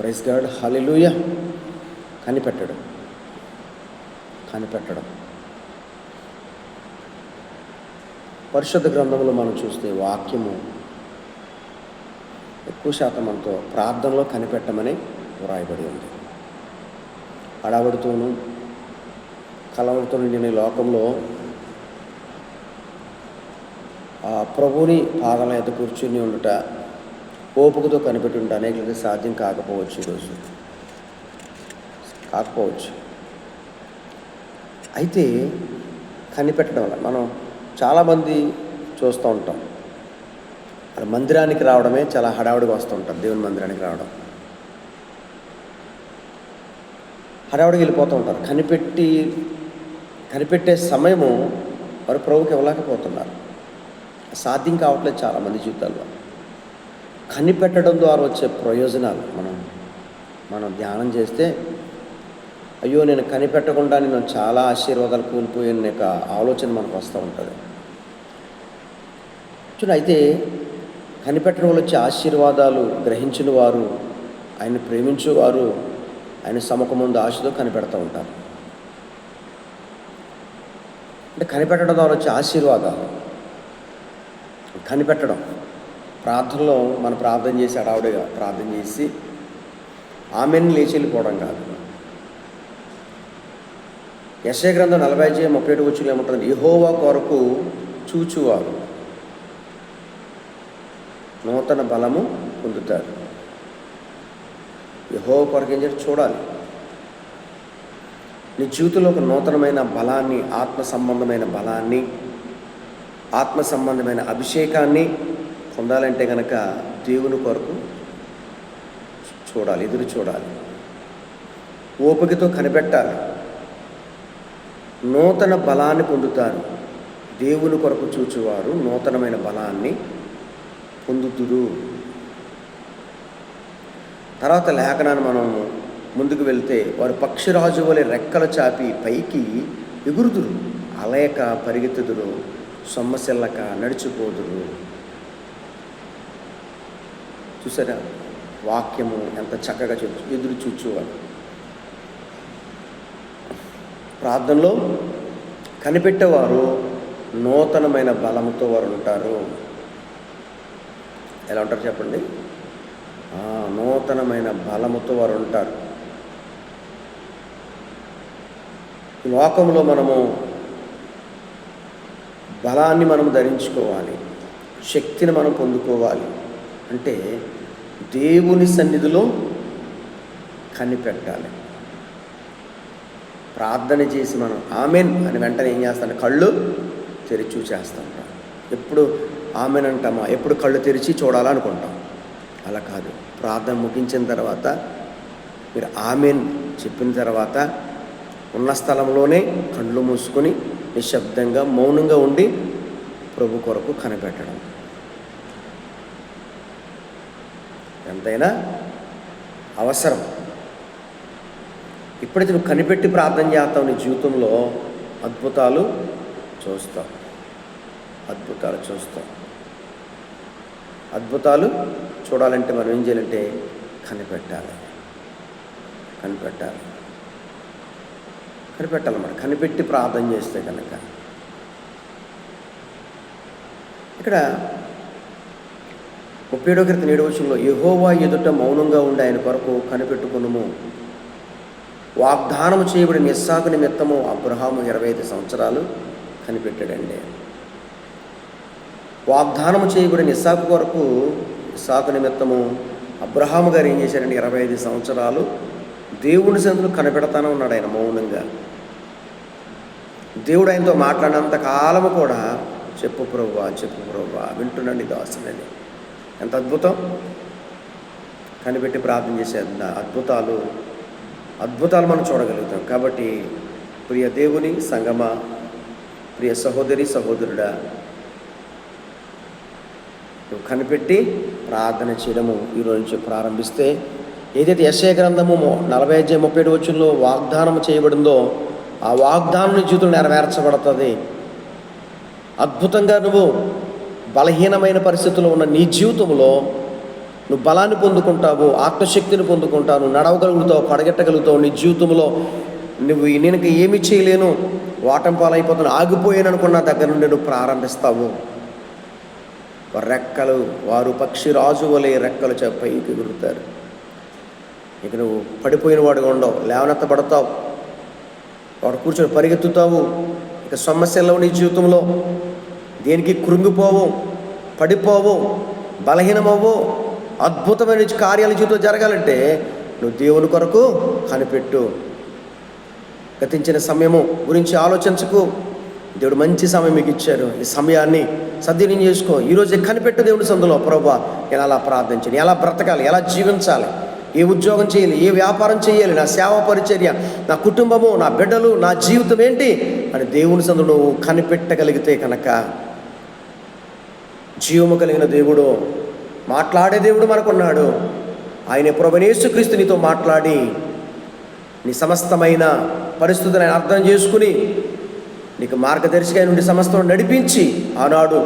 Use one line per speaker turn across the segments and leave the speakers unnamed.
Praise God hallelujah కనిపెట్టడం కనిపెట్టడం. పరిషత్ గ్రంథంలో మనం చూస్తే వాక్యము ఎక్కువ శాతం మనతో ప్రార్థనలో కనిపెట్టమని వ్రాయబడి ఉంది. హడావుడితోనూ కలవడితో నిండిన లోకంలో ఆ ప్రభుని పాదం ఎద్ద కూర్చుని ఉండుట ఓపికతో కనిపెట్టి ఉంట అనేకలకి సాధ్యం కాకపోవచ్చు ఈరోజు కాకపోవచ్చు. అయితే కనిపెట్టడం వల్ల మనం చాలామంది చూస్తూ ఉంటాం. మందిరానికి రావడమే చాలా హడావుడిగా వస్తూ ఉంటారు దేవుని మందిరానికి రావడం. హడావుడికి వెళ్ళిపోతూ ఉంటారు. కనిపెట్టి కనిపెట్టే సమయము వారు ప్రభుకి ఇవ్వలేకపోతున్నారు. సాధ్యం కావట్లేదు చాలామంది జీవితాల్లో. కనిపెట్టడం ద్వారా వచ్చే ప్రయోజనాలు మనం మనం ధ్యానం చేస్తే అయ్యో నేను కనిపెట్టకుండా నేను చాలా ఆశీర్వాదాలు కోల్పోయిన యొక్క ఆలోచన మనకు వస్తూ ఉంటుంది. చూడండి అయితే కనిపెట్టడం వల్ల వచ్చే ఆశీర్వాదాలు గ్రహించిన వారు ఆయన ప్రేమించేవారు ఆయన సముఖం ముందు ఆశతో కనిపెడతా ఉంటారు. అంటే కనిపెట్టడం ద్వారా వచ్చే ఆశీర్వాదాలు కనిపెట్టడం ప్రార్థనలో మనం ప్రార్థన చేసి అడావుడిగా ప్రార్థన చేసి ఆమెను లేచి వెళ్ళిపోవడం కాదు. యశయ గ్రంథం నలభై ఐదు ముప్పై ఏడు వచ్చి ఏముంటుంది? ఇహోవా కొరకు చూచువారు. నూతన బలము పొందుతారు. యహోవా కొరకు ఏం చెప్పి చూడాలి. నీ జీవితంలో ఒక నూతనమైన బలాన్ని ఆత్మ సంబంధమైన బలాన్ని ఆత్మ సంబంధమైన అభిషేకాన్ని పొందాలంటే కనుక దేవుని కొరకు చూడాలి ఎదురు చూడాలి. ఓపికతో కనిపెట్టాలి. నూతన బలాన్ని పొందుతారు. దేవుని కొరకు చూచువారు నూతనమైన బలాన్ని పొందుతురు. తర్వాత లేఖనాన్ని మనం ముందుకు వెళ్తే వారు పక్షిరాజు వలె రెక్కలు చాపి పైకి ఎగురుదురు. అలయక పరిగెత్తుదురు. సొమ్మసిల్లక నడిచిపోదురు. చూసారా? వాక్యము ఎంత చక్కగా చూ ఎదురు చూచువారు ప్రార్థనలో కనిపెట్టేవారు నూతనమైన బలముతో వారు ఉంటారు. ఎలా ఉంటారు చెప్పండి? నూతనమైన బలముతో వారు ఉంటారు. లోకంలో మనము బలాన్ని మనం ధరించుకోవాలి. శక్తిని మనం పొందుకోవాలి. అంటే దేవుని సన్నిధిలో కనిపెట్టాలి. ప్రార్థన చేసి మనం ఆమెన్ అని వెంటనే ఏం చేస్తాను కళ్ళు తెరిచి చూసేస్తాం. ఎప్పుడు ఆమెన్ అంటామా? ఎప్పుడు కళ్ళు తెరిచి చూడాలనుకుంటాం. అలా కాదు. ప్రార్థన ముగించిన తర్వాత మీరు ఆమెన్ చెప్పిన తర్వాత ఉన్న స్థలంలోనే కళ్ళు మూసుకొని నిశ్శబ్దంగా మౌనంగా ఉండి ప్రభు కొరకు కనిపెట్టడం. ఎంతైనా అవసరం. ఇప్పుడైతే నువ్వు కనిపెట్టి ప్రార్థన చేస్తావు నీ జీవితంలో అద్భుతాలు చూస్తావు. అద్భుతాలు చూస్తావు. అద్భుతాలు చూడాలంటే మనం ఏం చేయాలంటే కనిపెట్టాలి. కనిపెట్టాలి. కనిపెట్టాలి కనిపెట్టి ప్రార్థన చేస్తే కనుక ఇక్కడ ముప్పేడో ఏడో క్రితం ఏడు వచ్చంలో యహోవా ఎదుట మౌనంగా ఉండి ఆయన కొరకు కనిపెట్టుకునుము. వాగ్దానం చేయబడిన ఇస్సాకు నిమిత్తము అబ్రహాము ఇరవై ఐదు సంవత్సరాలు కనిపెట్టాడండి. వాగ్దానం చేయబడిన ఇస్సాకు కొరకు ఇస్సాకు నిమిత్తము అబ్రహాము గారు ఏం చేశారండి? ఇరవై ఐదు సంవత్సరాలు దేవుని సందులు కనిపెడతానే ఉన్నాడు ఆయన మౌనంగా. దేవుడు ఆయనతో మాట్లాడినంత కాలము కూడా చెప్పు ప్రభువా చెప్పు ప్రభువా వింటున్నాండి దాసునని ఎంత అద్భుతం. కనిపెట్టి ప్రార్థన చేసే అద్భుతాలు అద్భుతాలు మనం చూడగలుగుతాం. కాబట్టి ప్రియ దేవుని సంగమ ప్రియ సహోదరి సహోదరుడా నువ్వు కనిపెట్టి ప్రార్థన చేయడము ఈరోజు నుంచి ప్రారంభిస్తే ఏదైతే యశయ గ్రంథము నలభై ఐదు ముప్పై ఏడు వచ్చుల్లో వాగ్దానం చేయబడిందో ఆ వాగ్దానం జీవితం జీవితంలో నెరవేర్చబడుతుంది. అద్భుతంగా నువ్వు బలహీనమైన పరిస్థితుల్లో ఉన్న నీ జీవితంలో నువ్వు బలాన్ని పొందుకుంటావు ఆత్మశక్తిని పొందుకుంటావు నువ్వు నడవగలుగుతావు పడగెట్టగలుగుతావు నీ జీవితంలో నువ్వు నేను ఏమి చేయలేను వాటం పాలైపోతాను ఆగిపోయాను అనుకున్న దగ్గర నుండి నువ్వు ప్రారంభిస్తావు. రెక్కలు వారు పక్షి రాజు వలె రెక్కలు చ- పైకి ఎగురుతారు ఇక నువ్వు పడిపోయిన వాడుగా ఉండవు లేవనెత్తబడతావు వాడు కూర్చొని పరిగెత్తుతావు. ఇక సమస్యలు నీ జీవితంలో. దేనికి కృంగిపోవు పడిపోవు బలహీనమవ్వు అద్భుతమైన కార్యాల జీవితం జరగాలంటే నువ్వు దేవుని కొరకు కనిపెట్టు. గతించిన సమయము గురించి ఆలోచించకు. దేవుడు మంచి సమయం మీకు ఇచ్చారు ఈ సమయాన్ని సద్వినియోగం చేసుకో. ఈరోజు కనిపెట్టు దేవుడి సందులో. ప్రభా నేను అలా ప్రార్థించాను. ఎలా బ్రతకాలి? ఎలా జీవించాలి? ఏ ఉద్యోగం చేయాలి? ఏ వ్యాపారం చేయాలి? నా సేవ పరిచర్య నా కుటుంబము నా బిడ్డలు నా జీవితం ఏంటి? అని దేవుని సందులో నువ్వు కనిపెట్టగలిగితే కనుక జీవము కలిగిన దేవుడు మాట్లాడే దేవుడు మనకున్నాడు. ఆయన ప్రభనేసుక్రీస్తు నీతో మాట్లాడి నీ సమస్తమైన పరిస్థితులను ఆయన అర్థం చేసుకుని నీకు మార్గదర్శిగా నుండి సమస్తం నడిపించి ఆనాడు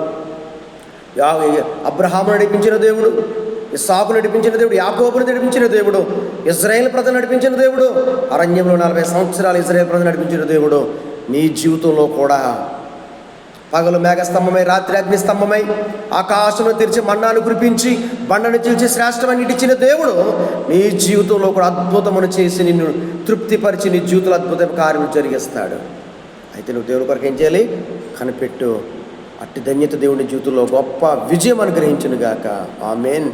అబ్రహాము నడిపించిన దేవుడు ఇసాకు నడిపించిన దేవుడు యాకోబుని నడిపించిన దేవుడు ఇజ్రాయేల్ ప్రజలు నడిపించిన దేవుడు అరణ్యంలో నలభై సంవత్సరాలు ఇజ్రాయేల్ ప్రజలు నడిపించిన దేవుడు నీ జీవితంలో కూడా పగలు మేఘస్తంభమై రాత్రి అగ్నిస్తంభమై ఆకాశం తెరిచి మన్నాను కురిపించి బండను చీల్చి శ్రేష్టమైన ఇచ్చిన దేవుడు నీ జీవితంలో కూడా అద్భుతమును చేసి నిన్ను తృప్తిపరిచి నీ జీవితంలో అద్భుత కార్యం జరిగిస్తాడు. అయితే నువ్వు దేవుని కొరకు ఏం చేయాలి? కనిపెట్టు. అట్టి ధన్యత దేవుని జీవితంలో గొప్ప విజయం అనుగ్రహించునుగాక. ఆమెన్.